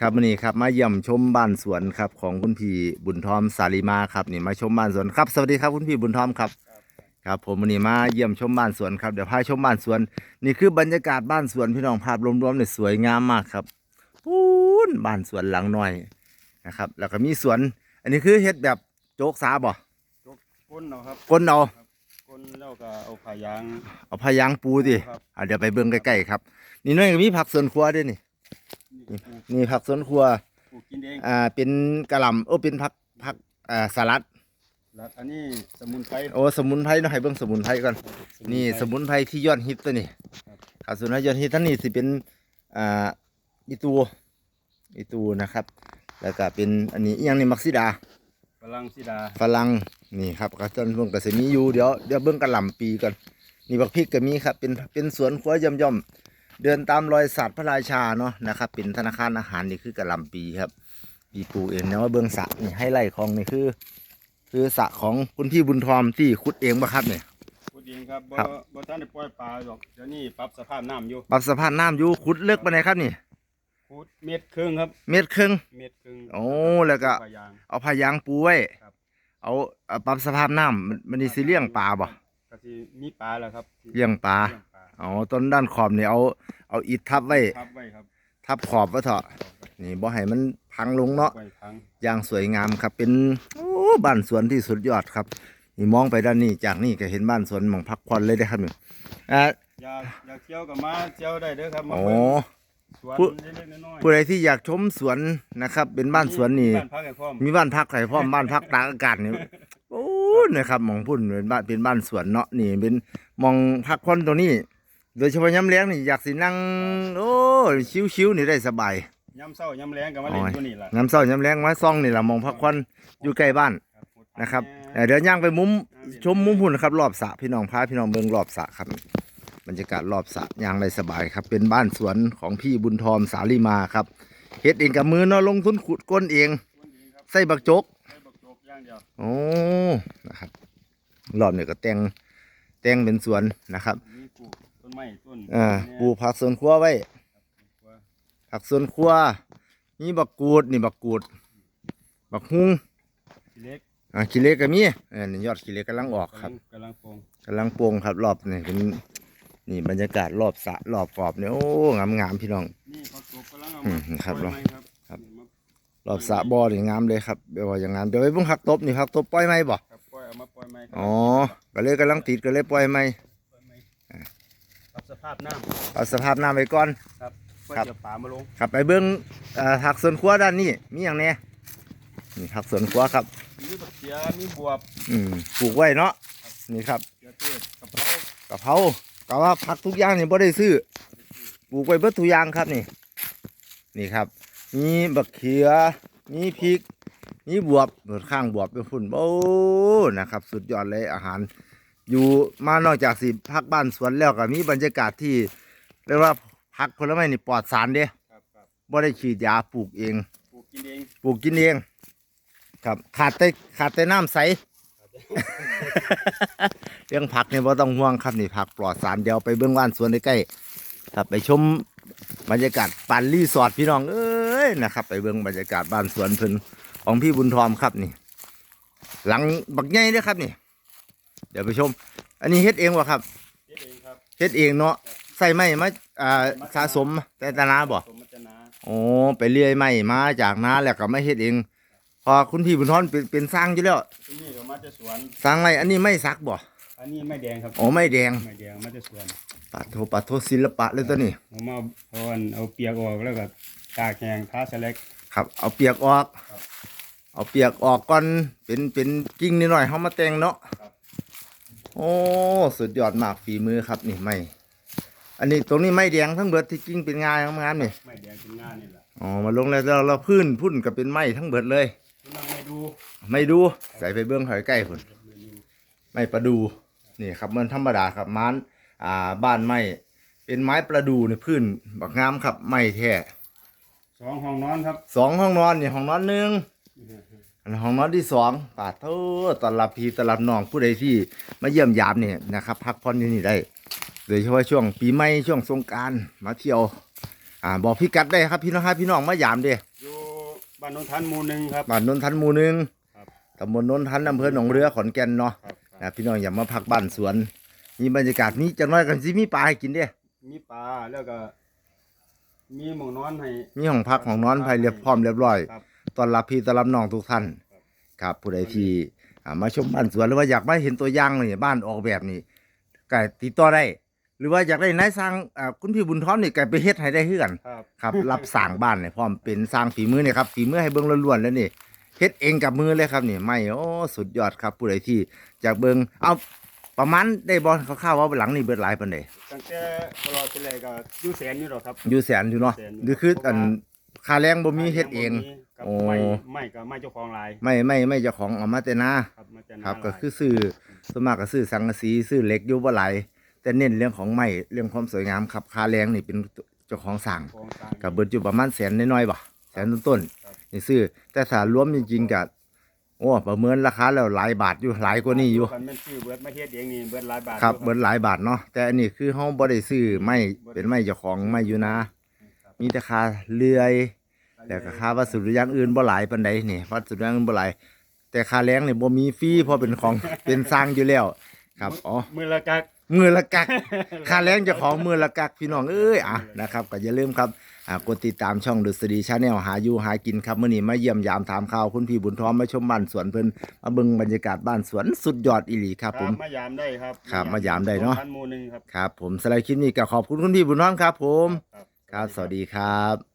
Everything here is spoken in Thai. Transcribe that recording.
ครับวันนี้ครับมาเยี่ยมชมบ้านสวนครับของคุณพี่บุญทอมสาลิมาครับนี่มาชมบ้านสวนครับสวัสดีครับคุณพี่บุญทอมครับครับผมวันนี้มาเยี่ยมชมบ้านสวนครับเดี๋ยวพาชมบ้านสวน นี่คือบรรยากาศบ้านสวนพี่น้องภาพรวมๆเนี่ยสวยงามมากครับปูนบ้านสวนหลังน้อยนะครับ แล้วก็มีสวน อันนี้คือเฮ็ดแบบโจกสาบ่ก้นเนาะครับก้นเอาก้นแล้วก็เอาผ้ายางเอาพายางปูดิครับอะเดี๋ยวไปเบิ่งใกล้ๆครับ นี่น้อยก็มีผักสวนครัวด้วยนี่ นี่ปลูกนี่ผักสวนครัว ปลูกกินเองอ่า เป็นกะหล่ำโอ้เป็นผักผักอ่าสลัด แล้วอันนี้สมุนไพรโอ้สมุนไพรเนาะให้เบิ่งสมุนไพรก่อน นี่สมุนไพรที่ยอดฮิตตัวนี้ครับครับสมุนไพรยอดฮิตท่านนี้สิเป็นอ่าอีตูอีตูนะครับ แล้วก็เป็นอันนี้อีหยังนี่มักซิดาฝรั่งสีดาฝรั่งนี่ครับก็จนเบิ่งก็สิมีอยู่เดี๋ยวเดี๋ยวเบิ่งกะหล่ำปีก่อนนี่บักพริกก็มีครับเป็นเป็นสวนครัวย่อมๆ เดินตามรอยสัตว์พระราชาเนาะนะครับ เป็นธนาคารอาหารนี่คือกะหล่ำปีครับปีปลูกเองนะว่าเบิ่งสระนี่ให้ไล่คลองนี่คือ คือสระของคุณพี่บุญทอมที่ขุดเองปะครับเนี่ยพูดเองครับบ่ครับบ่ทันได้ปล่อยปลาหรอกเดี๋ยวนี้ปรับสภาพน้ำอยู่ปรับสภาพน้ำอยู่ขุดเลิกไปไหนใดครับนี่พูดเม็ดครึ่งครับ เม็ดครึ่งเม็ดครึ่งโอ้แล้วก็ผ้ายางเอาพายางปูไว้ครับเอาเอาปรับสภาพน้ำมันมันนี่สิเลี้ยงปลาบ่ก็สิมีปลาแล้วครับที่เลี้ยงปลา เลี้ยงปลาเอาต้นด้านขอบนี่เอา เอาอิฐทับไว้ ทับไว้ครับทับขอบไว้เถอะนี่บ่ให้มันพังลงเนาะไว้พังอย่างสวยงามครับ เป็นโอ้บ้านสวนที่สุดยอดครับ นี่มองไปด้านนี้จากนี่ก็เห็นบ้านสวนหมองพักผ่อนเลยได้อครับนี่อ่าอยากอยากเที่ยวก็มาเที่ยวได้เด้อครับมาโอ้เบิ่งสวนผู้ เล็กๆน้อยๆผู้ใดที่อยากชมสวนนะครับ เป็นบ้านสวนนี่ บ้านพักให้พร้อมมีบ้านพักไข่พร้อมบ้านพักตากอากาศนี่โอ้นะครับหมองพุ่นเป็นบ้านเป็นบ้านสวนเนาะนี่เป็นหมองพักผ่อนตรงนี้ โดยเฉพาะย้ำแรงนี่อยากสินั่งโอ้ชิวๆนี่ได้สบายยามเช้ายามแลงก็มาเล่นตัวนี้ล่ะน้ำเศร้าย้ำแรงมาซ่องนี่แหละหมองพักผ่อนอยู่ใกล้บ้านนะครับเอ่อเดี๋ยวย่างไปมุมชมมุมพุ่นนะครับ รอบสระพี่น้องพาพี่น้องเบิ่งรอบสระครับ บรรยากาศรอบสระย่างได้สบายครับ เป็นบ้านสวนของพี่บุญทอมสาลีมาครับเฮ็ดเองกับมือเนาะลงทุนขุดก้นเองใส่บักจกใช้บักโจกอย่างเดียวโอ้นะครับรอบนี้ก็แต่งแต่งเป็นสวนนะครับมีปลูก ต้นไม้ต้นอ่าปลูกผักสวนครัวไว้ว่าผักสวนครัวมีบักกูดนี่บักกูด บักฮุ้งทีเล็กอ่าขี้เหล็กก็มีเออนี่ยอดขี้เหล็กกำลังออกครับกำลังปลูกกำลังโปร่งครับรอบนี่เป็นนี่บรรยากาศรอบสระรอบกรอบเนี่ยโอ้งามงามๆพี่น้องนี่บักโจกกำลังเอาอืมามครับปล่อยไม้ครับครับนี่มารอบสระบ่อนี่งามเลยครับเดี๋ยวว่าอย่างงามเดี๋ยวไปเบุ้งผักตบนี่ผักตบปล่อยไหมบ่ครับปล่อยเอามาปล่อยไม้ครัอ๋อก็เลยกำลังติดก็เลยปล่อยไหมปล่อยไม้ปรับส ภาพน้เอาสภาพน้ำไว้ก่อนำครับปล่อยครับเดี๋ยวป่ามาลงครับไปเบิ้งเอ่อผักสวนครัวด้านนี้มีอย่างแน่นี่ผักสวนครัวครับ มีบักเขียมีบวบอืมปลูกไว้เนาะนี่ครับเขียเทศกะเพรากะเพราก็ว่าผักทุกอย่างนี่บ่ได้ซื้อปลูกไว้เบิดทุกอย่างครับนี่ นี่ครับ มีบักเขือมีพริก มีบวบเบิดข้างบวบเป็นฝุ่นโอ้นะครับ สุดยอดเลยอาหาร อยู่มานอกจากสิพักบ้านสวนแล้วก็มีบรรยากาศที่เรียกว่าพักผลไม้นี่ปลอดสารเด้ครับครับบ่ได้ฉีดยาปลูกเองปลูกกินเองปลูกกินเอง ครับขาดแต่ขาดแต่น้ำใส เรื่องผักเนี่ยไ่ต้องห่วงครับนี่ผักปลอดสารเดียวไปเบื้องว่านสวนใกล้ๆครับไปชมบรรยากาศปันรีสอร์ทพี่น้องเอ้ยนะครับ ไปเบื้องบรรยากาศบ้านสวนเพิ่นของพี่บุญทอมครับนี่ หลังบักใหญ่เด้อครับนี่ เดี๋ยวไปชม อันนี้เฮ็ดเองวะครับเฮ็ดเองครับเฮ็ดเองเนาะใส่ไม้มาอ่าสะสมแต่ตนาบ่สมมัจนาโอ้ไปเลื่อยไม้มาจากนาแล้วก็ไม่เฮ็ดเอง พอคุณพี่บุญทอนเป็นเป็นสร้างอยู่แล้วที่นี่ก็มาจากสวนสร้างไม้อันนี้ไม่ซักบ่อันนี้ไม่แดงครับอ๋อไม่แดงไม่แดงมาจากสวนปัดโทปัดโทศิลปะเลยตัวนี้ผมเอาเอาอันเอาเปียกออกแล้วก็ตากแห้งทาสแลกครับ เอาเปียกออกครับเอาเปียกออกก่อนเป็นเป็นกิ่งนิดหน่อยเฮามาแต่งเนาะครับ โอ้สุดยอดมากฝีมือครับนี่ไม่อันนี้ตรงนี้ไม่แดงทั้งเบิดที่กิ่งเป็นงานงามๆนี่ไม่แดงเป็นงานนี่แหละอ๋อมาลงแล้วเราเราพื้นพุ่นก็เป็นไม้ทั้งเบิดเลยคุณลองไปดูไม่ดูใส่ไปเบื้องหอยใกล้พุ่นเมนูไม้ประดูนี่ครับมันธรรมดาครับไม้านอ่าบ้านไม้เป็นไม้ประดูในพื้นบักงามครับไม้แท้สองห้องนอนครับสองห้องนอนนี่ห้องนอนหนึ่ง อันห้องนอนที่สองปาดโทตอนรับพี่ตอนรับน้องผู้ใดที่มาเยี่ยมยามเนี่ยนะครับ พักผ่อนที่นี่ได้ โดยเฉพาะช่วงปีใหม่ช่วงสงกรารมาเที่ยว อ่าบอกพี่กัดได้ครับพี่น้องครับพี่น้องมายามเด้อยู่บ้านโนนทันหมู่หนึ่งครับบ้านนนทันหมู่หนึ่งครับตำบลนนทันอำเภอหนองเรือขอนแก่นเนาะครับคนะรับพี่น้องอย่ามาพักบ้านสวน มีบรรยากาศนี้จังน้อยกันสิมีปลาให้กินเด้มีปลาแล้วก็มีหมองนอนให้ มีห้องพักของนอนภายเรียบพร้อมเรียบร้อย ครับ ต้อนรับพี่ต้อนรับน้องทุกท่านครับครับผู้ใดที่อ่ามาชมบ้านสวนหรือว่าอยากมาเห็นตัวอย่างนี่บ้านออกแบบนี่ก็ติดต่อได้ หรือว่าอยากได้นายสร้างอ่าคุณพี่บุญทอมนี่ก็ไปเฮ็ดให้ได้คือกันครับ ครับ รับสร้างบ้านเนี่ยพร้อมเป็นสร้างฝีมือเนี่ยครับฝีมือให้เบิ่งล้วนๆแล้วนี่เฮ็ดเองกับมือเลยครับนี่ไม่โอ้สุดยอดครับผู้ใดที่อยากเบิ่งเอาประมาณได้บ่คร่าวๆว่าหลังนี่เบิดหลายปานใดตั้งแต่ตลอดที่แรกก็อยู่แสนอยู่หรอกครับ อยู่แสนอยู่เนาะแสนอยู่ หรือคือเพราะว่าอัน ค่าแรงบ่มีเฮ็ดเองกับโอ้ ไม่ไม่ก็ไม่เจ้าของหลายไม่ไม่ไม่เจ้าของเอามาแต่นาครับมาจากครับนาก็หลายคือซื้อส่วนมากก็ซื้อสังกะสีซื้อเหล็กอยู่บ่หลายแต่เน้นเรื่องของไม้เรื่องความสวยงามครับค่าแรงนี่เป็นเจ้าของสั่งโครงการก็เบิดอยู่ประมาณแสนน้อยๆบ่แสนต้นครับ ๆนี่ซื้อแต่ถ้ารวมจริงๆก็โอ้ประเมินราคาแล้วหลายบาทอยู่หลายกว่านี้อยู่ คันแม่นซื้อเบิดมาเฮ็ดเองนี่เบิดหลายบาทครับอยู่เบิดหลายบาทเนาะแต่อันนี้คือเฮาบ่ได้ซื้อไม้เป็นไม้เจ้าของไม้อยู่นะครับ มีแต่ค่าเลื่อยแต่ก็ค่าวัสดุอย่างอื่นบ่หลายปานใดนี่วัสดุอย่างอื่นบ่หลายแต่ค่าแรงนี่บ่มีฟรีเพราะเป็นของ เป็นสร้างอยู่แล้ว ครับอ๋อ มือละกัก มือละกัก ค่าแรงเจ้าของมือละกักพี่น้องเอ้ยอะนะครับก็อย่าลืมครับอ่ากดติดตามช่องดุษฎีชาแนลหาอยู่หากินครับมื้อนี้มาเยี่ยมยามถามข่าวคุณพี่บุญทอมมาชมบ้านสวนเพิ่นมาเบิ่งบรรยากาศบ้านสวนสุดยอดอีหลีครับผมมายามได้ครับครับมายามได้เนาะท่านหมู่หนึ่งครับ ครับผมสไลด์คลิปนี้ก็ขอบคุณคุณพี่บุญทอมครับผม ครับ ครับ สวัสดีครับ